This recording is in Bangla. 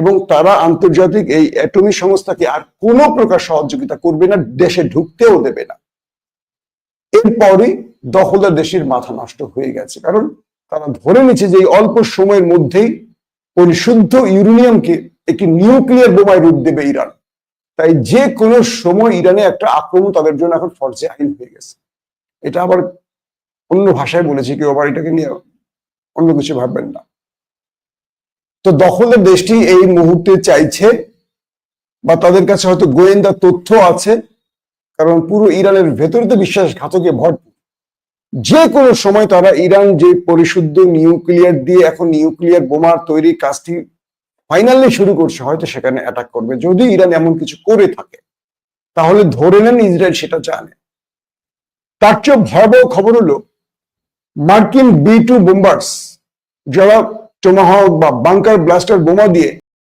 এবং তারা আন্তর্জাতিক এই অ্যাটমি সংস্থাকে আর কোনো প্রকার সহযোগিতা করবে না, দেশে ঢুকতেও দেবে না। এরপরই দখলদার দেশের মাথা নষ্ট হয়ে গেছে, কারণ তারা ধরে নিচ্ছে যে অল্প সময়ের মধ্যেই পরিশুদ্ধ ইউরেনিয়ামকে একটি নিউক্লিয়ার বোমায় রূপ দেবে ইরান। তাই যে কোনো সময় ইরানে একটা আক্রমণ তাদের জন্য এখন ফর্জে আইন হয়ে গেছে। এটা আবার অন্য ভাষায় বলেছি কেউ, আবার এটাকে নিয়ে অন্য কিছু ভাববেন না। তো দখলের দেশটি এই মুহূর্তে চাইছে বা তাদের কাছে হয়তো গোয়েন্দা তথ্য আছে, কারণ পুরো ইরানের ভেতরে তো বিশ্বাসঘাতকে ভরপুর। যে কোনো সময় তারা ইরান যে পরিশুদ্ধ নিউক্লিয়ার দিয়ে এখন নিউক্লিয়ার বোমার তৈরি কাজটি ফাইনালি শুরু করছে, হয়তো সেখানে অ্যাটাক করবে। যদি ইরান এমন কিছু করে থাকে, তাহলে ধরে নেন ইসরায়েল সেটা জানে। তার চেয়ে ভয়াবহ খবর হলো, মার্কিন বি টু বোম্বার্স যারা টোমাহক বা বাংকার ব্লাস্টার বোমা দিয়ে